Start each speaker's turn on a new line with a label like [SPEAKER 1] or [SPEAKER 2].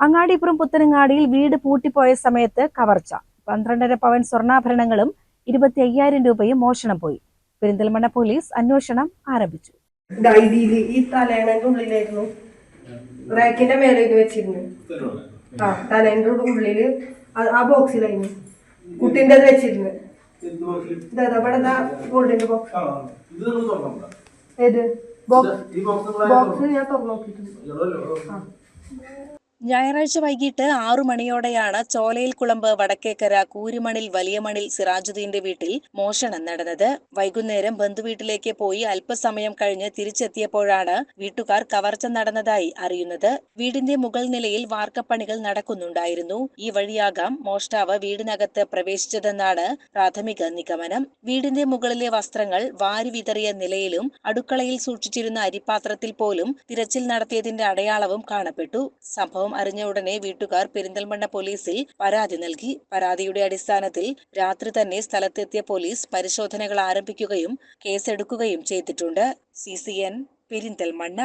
[SPEAKER 1] അങ്ങാടിപ്പുറം പുത്തനങ്ങാടിയിൽ വീട് പൂട്ടിപ്പോയ സമയത്ത് കവർച്ച. പന്ത്രണ്ടര പവൻ സ്വർണാഭരണങ്ങളും ഇരുപത്തി അയ്യായിരം രൂപയും മോഷണം പോയി. പെരിന്തൽമണ്ണ പോലീസ് അന്വേഷണം ആരംഭിച്ചു.
[SPEAKER 2] ഇതിൽ ഈ തലേണന്റെ ഉള്ളിലായിരുന്നു. റാക്കിന്റെ മേലെ ഇത് വെച്ചിരുന്നു. ആ തലേന്റെ ഉള്ളിൽ ആ- ബോക്സിലായിരുന്നു. കുട്ടിന്റെ വെച്ചിരുന്നു. ഇവിടെ ഇതാ ഗോൾഡിന്റെ ബോക്സ് ഏത്? ബോക്സ്.
[SPEAKER 3] ഈ ബോക്സ്
[SPEAKER 2] ബോക്സ് ഞാൻ തുറന്നു നോക്കിയിട്ടുണ്ട്.
[SPEAKER 1] ഞായറാഴ്ച വൈകിട്ട് ആറു മണിയോടെയാണ് ചോലയിൽ കുളമ്പ് വടക്കേക്കര കൂരിമണിൽ വലിയ മണിൽ സിറാജുദ്ദീന്റെ വീട്ടിൽ മോഷണം നടന്നത്. വൈകുന്നേരം ബന്ധുവീട്ടിലേക്ക് പോയി അല്പസമയം കഴിഞ്ഞ് തിരിച്ചെത്തിയപ്പോഴാണ് വീട്ടുകാർ കവർച്ച നടന്നതായി അറിയുന്നത്. വീടിന്റെ മുകൾ നിലയിൽ വാർക്കപ്പണികൾ നടക്കുന്നുണ്ടായിരുന്നു. ഈ വഴിയാകാം മോഷ്ടാവ് വീടിനകത്ത് പ്രവേശിച്ചതെന്നാണ് പ്രാഥമിക നിഗമനം. വീടിന്റെ മുകളിലെ വസ്ത്രങ്ങൾ വാരി വിതറിയ നിലയിലും അടുക്കളയിൽ സൂക്ഷിച്ചിരുന്ന അരിപ്പാത്രത്തിൽ പോലും തിരച്ചിൽ നടത്തിയതിന്റെ അടയാളവും കാണപ്പെട്ടു. സംഭവം അറിഞ്ഞ ഉടനെ വീട്ടുകാർ പെരിന്തൽമണ്ണ പോലീസിൽ പരാതി നൽകി. പരാതിയുടെ അടിസ്ഥാനത്തിൽ രാത്രി തന്നെ സ്ഥലത്തെത്തിയ പോലീസ് പരിശോധനകൾ ആരംഭിക്കുകയും കേസെടുക്കുകയും ചെയ്തിട്ടുണ്ട്. C C N Perinthalmanna.